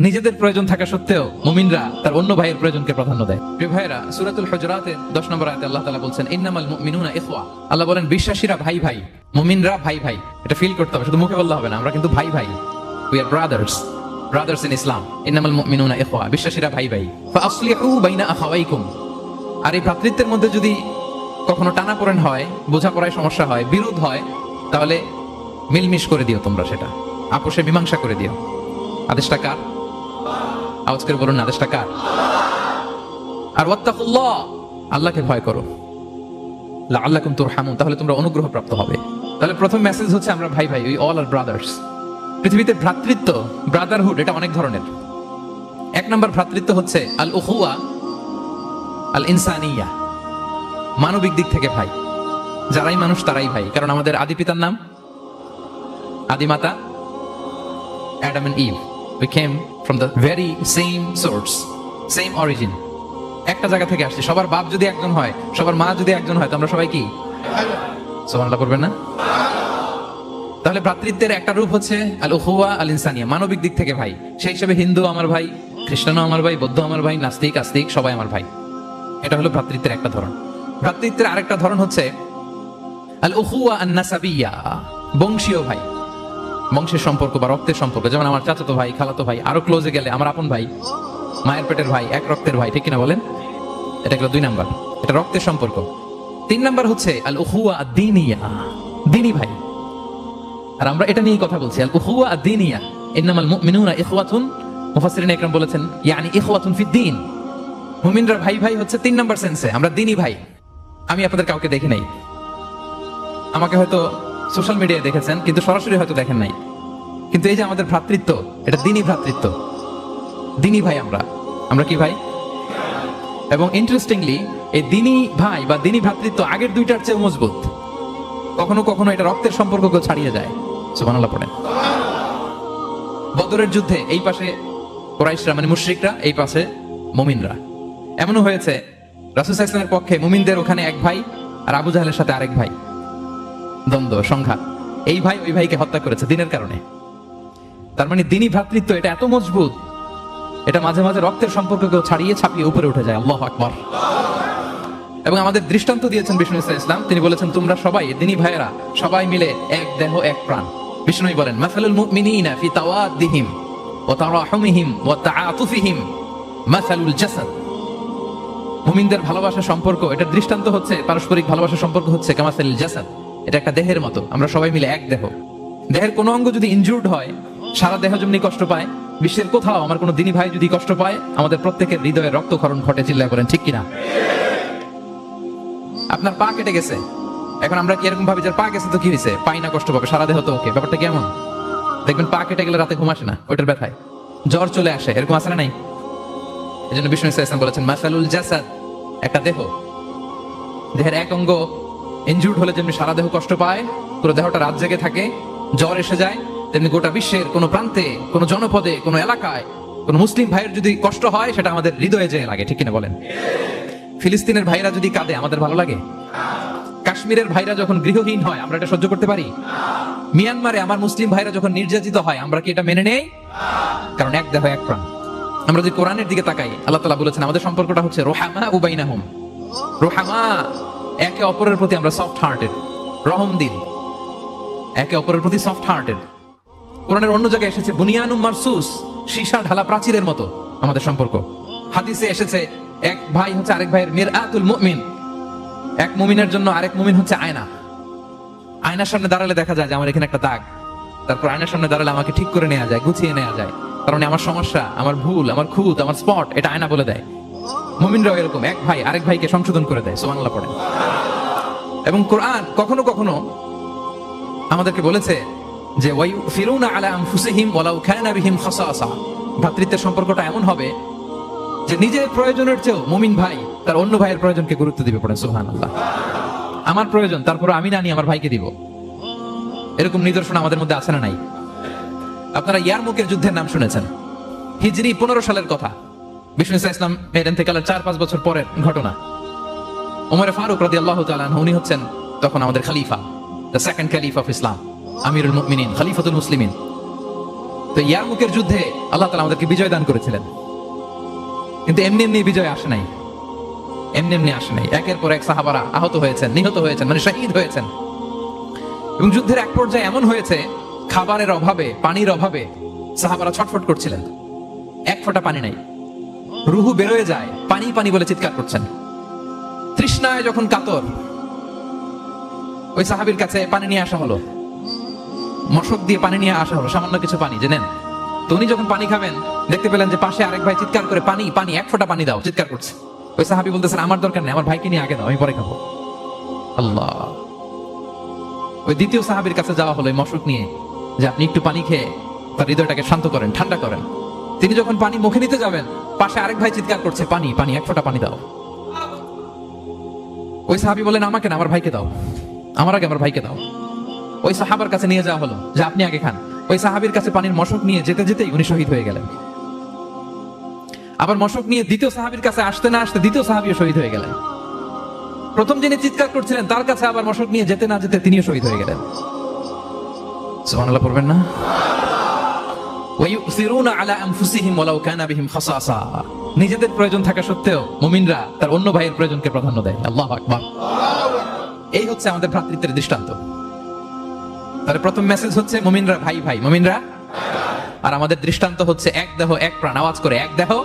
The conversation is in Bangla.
নিজেদের প্রয়োজন থাকা সত্ত্বেও মুমিনরা তার অন্য ভাইয়ের প্রয়োজনকে প্রাধান্য দেয়। প্রিয় ভাইরা সুরাতুল হজরাতের দশ নম্বর আয়াতে আল্লাহ তাআলা বলছেন, ইন্নামাল মুমিনুনা ইখওয়া। আল্লাহ বলেন, বিশ্বাসীরা ভাই ভাই, মুমিনরা ভাই ভাই। এটা ফিল করতে হবে, শুধু মুখে বললে হবে না, আমরা কিন্তু ভাই ভাই। We are brothers brothers in Islam ইন্নামাল মুমিনুনা ইখওয়া, বিশ্বাসীরা ভাই ভাই। ফাসলিহু বাইনা আখাওয়াইকুম। আর এই ভ্রাতৃত্বের মধ্যে যদি কখনো টানা টানাপোড়েন হয়, বোঝাপড়ায় সমস্যা হয়, বিরোধ হয়, তাহলে মিলমিশ করে দিও তোমরা সেটা। আপোষে মীমাংসা করে দিও। আদেশটা কার? আওয়াজ করে বলুন আদেশটা কার? আর ওয়াত্তাকুল্লাহ, আল্লাহকে ভয় করো। আল্লাহ কুম তুরহামুন, তাহলে তোমরা অনুগ্রহ প্রাপ্ত হবে। তাহলে প্রথম মেসেজ হচ্ছে আমরা ভাই ভাই উই অল আর ব্রাদার্স পৃথিবীতে ভ্রাতৃত্ব ব্রাদারহুড এটা অনেক ধরনের। এক নম্বর ভ্রাতৃত্ব হচ্ছে আল উহুয়া আল ইনসানিয়া মানবিক দিক থেকে ভাই। যারাই মানুষ, তারাই ভাই। কারণ আমাদের আদি পিতার নাম আদিমাতা and Eve. We came from the very same source, same origin. একটা জায়গা থেকে আসছি। সবার বাপ যদি একজন হয় সবার মা যদি একজন হয় তো আমরা সবাই কি? সোমানলা করবেন না? তাহলে ভ্রাতৃত্বের একটা রূপ হচ্ছে আল উহুয়া আল ইনসানিয়া মানবিক দিক থেকে ভাই। সেই হিসেবে হিন্দু আমার ভাই খ্রিস্টানও আমার ভাই বৌদ্ধ আমার ভাই নাস্তিক আস্তিক সবাই আমার ভাই। এটা হলো ভ্রাতৃত্বের একটা ধরন। ভ্রাতৃত্বের আরেকটা ধরন হচ্ছে আল উহুয়া আন নাসাবিয়া বংশীয় ভাই। বংশের সম্পর্ক বা রক্তের সম্পর্ক। যেমন আমার চাচাতো ভাই, খালাতো ভাই, আরও ক্লোজে গেলে আমার আপন ভাই, মায়ের পেটের ভাই, এক রক্তের ভাই, ঠিক কিনা বলেন? এটা গেল দুই নাম্বার। এটা রক্তের সম্পর্ক। তিন নাম্বার হচ্ছে আল উহুয়া দিনিয়া দিনী ভাই। আর আমরা এটা নিয়েই কথা বলছি আল উহুয়া দিনিয়া ইন্নামাল মুমিনুনা ইখওয়াতুন, মুফাসসিরিন ইকরাম বলেছেন, ইয়ানি ইখওয়াতুন ফিদ দ্বীন মুমিনরা ভাই ভাই হচ্ছে তিন নাম্বার সেন্সে, আমরা দিনী ভাই। আমি আপনাদের কাউকে দেখি নাই। আমাকে হয়তো সোশ্যাল মিডিয়ায় দেখেছেন, কিন্তু সরাসরি হয়তো দেখেন নাই। কিন্তু এই যে আমাদের ভ্রাতৃত্ব, এটা দিনী ভ্রাতৃত্ব। দিনী ভাই আমরা। আমরা কি ভাই? এবং ইন্টারেস্টিংলি এই দিনী ভাই বা দিনই ভ্রাতৃত্ব আগের দুইটার চেয়ে মজবুত। কখনো কখনো এটা রক্তের সম্পর্ককে ছাড়িয়ে যায়। সুবহানাল্লাহ পড়েন। বদরের যুদ্ধে এই পাশে কোরাইশরা মানে মুশ্রিকরা, এই পাশে মুমিনরা। এমনও হয়েছে, রাসূল ওয়াসাল্লামের পক্ষে মুমিনদের ওখানে এক ভাই আর আবু জাহেলের সাথে আরেক ভাই। দ্বন্দ্ব, সংঘাত। এই ভাই ওই ভাইকে হত্যা করেছে দিনের কারণে। তার মানে দিনী ভ্রাতৃত্ব এটা এত মজবুত, এটা মাঝে মাঝে রক্তের সম্পর্ককেও ছাড়িয়ে ছাপিয়ে উপরে উঠে যায়। আল্লাহ আকবর। এবং আমাদের দৃষ্টান্ত দিয়েছেন বিষ্ণু ইসলাম। তিনি বলেছেন, তোমরা সবাই, দিনী ভাইয়েরা, সবাই মিলে এক দেহ, এক প্রাণ। বিষ্ণুই বলেন, মাসালুল মুমিনিনা ফি তাওয়াদ্দিহিম ওয়া তারাহুমিহিম ওয়া তাআতুফিহিম মাসালুল জাসাদ। মুমিনদের ভালোবাসা সম্পর্ক, এটা দৃষ্টান্ত হচ্ছে, পারস্পরিক ভালোবাসা সম্পর্ক হচ্ছে কামাসালিল জাসাদ। এটা একটা দেহের মতো। আমরা সবাই মিলে এক দেহ। দেহের কোনো অঙ্গ যদি ইনজুর্ড হয়, সারা দেহ যেমনি কষ্ট পায়। বিশ্বের কোথাও আমার কোনো দিনী ভাই যদি কষ্ট পায়, আমাদের প্রত্যেকের হৃদয়ে রক্তক্ষরণ ঘটে, চিল্লায় করেন ঠিক কিনা? আপনার পা কেটে গেছে। এখন আমরা কি এরকম ভাবি যে পা গেছে তো কি হয়েছে? পাই না কষ্ট পাবে, সারা দেহ তো ওকে। ব্যাপারটা কেমন? দেখবেন পা কেটে গেলে রাতে ঘুম আসে না, ওইটার ব্যথায়। জ্বর চলে আসে, এরকম আসে না নাই? এই জন্য বিষ্ণু ইসলাম বলেছেন, মাসালুল জাসাদ, একটা দেহ। দেহের এক অঙ্গ ইনজুর্ড হলে যেমনি সারা দেহ কষ্ট পায়, পুরো দেহটা রাত জেগে থাকে, জ্বর এসে যায়, তেমনি গোটা বিশ্বের কোনো প্রান্তে, কোনো জনপদে, কোনো এলাকায়, কোনো মুসলিম ভাইয়ের যদি কষ্ট হয়, সেটা আমাদের হৃদয়ে যেয়ে লাগে, ঠিক কিনা বলেন? ফিলিস্তিনের ভাইরা যদি কাঁদে, আমাদের ভালো লাগে? কাশ্মীরের ভাইরা যখন গৃহহীন হয়, আমরা এটা সহ্য করতে পারি? মিয়ানমারে আমার মুসলিম ভাইরা যখন নির্যাতিত হয়, আমরা কি এটা মেনে নেই? কারণ এক দেহ, এক প্রাণ। আমরা যদি কোরআনের দিকে তাকাই, আল্লাহ তালা বলেছেন, আমাদের সম্পর্কটা হচ্ছে রোহামা উবাইনাহুম রোহামা একে অপরের প্রতি আমরা সফট হার্টেড রহম দিন একে অপরের প্রতি সফট হার্টেড কোরআনের অন্য জায়গায় এসেছে, বুনিয়ানুম মারসুস সীসা ঢালা প্রাচীরের মতো আমাদের সম্পর্ক। হাদিসে এসেছে, এক ভাই হচ্ছে আরেক ভাইয়ের মির আতুল মুমিন। এক মুমিনের জন্য আরেক মুমিন হচ্ছে আয়না। আয়নার সামনে দাঁড়ালে দেখা যায় যে আমার এখানে একটা দাগ। তারপর আয়নার সামনে দাঁড়ালে আমাকে ঠিক করে নেওয়া যায়, গুছিয়ে নেওয়া যায়। কারণ আমার সমস্যা, আমার ভুল, আমার খুঁত, আমার স্পট এটা আয়না বলে দেয়। মুমিনরাও এরকম, এক ভাই আরেক ভাইকে সংশোধন করে দেয় সুবহানাল্লাহ পড়ে এবং কোরআন কখনো কখনো আমাদেরকে বলেছে যে ওয়াই ফিরুনা আলা আনফুসিহিম ওয়ালাউ কানা বিহিম খাসাসা। ভ্রাতৃত্বের সম্পর্কটা এমন হবে যে, নিজের প্রয়োজনের চেয়েও মুমিন ভাই তার অন্য ভাইয়ের প্রয়োজনকে গুরুত্ব দিবে পড়ে সুবহানাল্লাহ আমার প্রয়োজন, তারপর আমি না নিয়ে আমার ভাইকে দিব। এরকম নিদর্শন আমাদের মধ্যে আছে না নাই? আপনারা ইয়ারমুকের যুদ্ধের নাম শুনেছেন। হিজরি পনেরো সালের কথা। ইসলাম এর ইন্তেকালের চার, পাঁচ বছর পরের ঘটনা। ফারুক আল্লাহ তালান উনি হচ্ছেন তখন আমাদের খালিফা the second caliph of Islam আমিরুল খলিফাতুল মুসলিমিন। তো ইয়ারমুকের যুদ্ধে আল্লাহ তালা আমাদেরকে বিজয় দান করেছিলেন। কিন্তু এমনি এমনি বিজয় আসে নাই। এমনি এমনি আসে নাই। একের পর এক সাহাবারা আহত হয়েছেন, নিহত হয়েছেন মানে শহীদ হয়েছেন। এবং যুদ্ধের এক পর্যায়ে এমন হয়েছে, খাবারের অভাবে, পানির অভাবে সাহাবারা ছটফট করছিলেন। এক ফোঁটা পানি নাই। রুহু বেরোয় যায়, পানি পানি বলে চিৎকার করছেন। তৃষ্ণায় যখন কাতর, ওই সাহাবীর কাছে পানি নিয়ে আসা হলো। মশক দিয়ে পানি নিয়ে আসা হলো, সামান্য কিছু পানি জেনেন তো উনি যখন পানি খাবেন, দেখতে পেলেন যে পাশে আরেক ভাই চিৎকার করে, পানি পানি, এক ফোঁটা পানি দাও, চিৎকার করছে। ওই সাহাবি বলতেছেন আমার দরকার নেই, আমার ভাইকে নিয়ে আগে দাও, আমি পরে খাব। আল্লাহ। ওই দ্বিতীয় সাহাবীর কাছে যাওয়া হলো মশক নিয়ে, যে আপনি একটু পানি খেয়ে, তার হৃদয়টাকে শান্ত করেন, ঠান্ডা করেন। তিনি যখন পানি মুখে নিতে যাবেন পাশে আরেক ভাই চিৎকার করছে, পানি পানি, এক ফোঁটা পানি দাও। ওই সাহাবি বলেন আমাকে না, আমার ভাইকে দাও। আমার আগে আমার ভাইকে দাও। ওই সাহাবার কাছে নিয়ে যাওয়া হলো, যে, আপনি আগে খান। ওই সাহাবির কাছে পানির মশক নিয়ে যেতে যেতেই উনি শহীদ হয়ে গেলেন। আবার মশক নিয়ে দ্বিতীয় সাহাবির কাছে আসতে না আসতে দ্বিতীয় সাহাবিও শহীদ হয়ে গেলেন। প্রথম যিনি চিৎকার করছিলেন, তার কাছে আবার মশক নিয়ে যেতে না যেতে তিনিও শহীদ হয়ে গেলেন। সুবহানাল্লাহ, পড়বেন না? নিজেদের প্রয়োজন থাকা সত্ত্বেও মুমিনরা তার অন্য ভাইয়ের প্রয়োজনকে প্রাধান্য দেয়। আল্লাহ আকবর। এই হচ্ছে আমাদের ভ্রাতৃত্বের দৃষ্টান্ত। তাহলে প্রথম মেসেজ হচ্ছে, মুমিনরা ভাই ভাই, মুমিনরা আর আমাদের দৃষ্টান্ত হচ্ছে, এক দেহ, এক প্রাণ। আওয়াজ করে, এক দেহ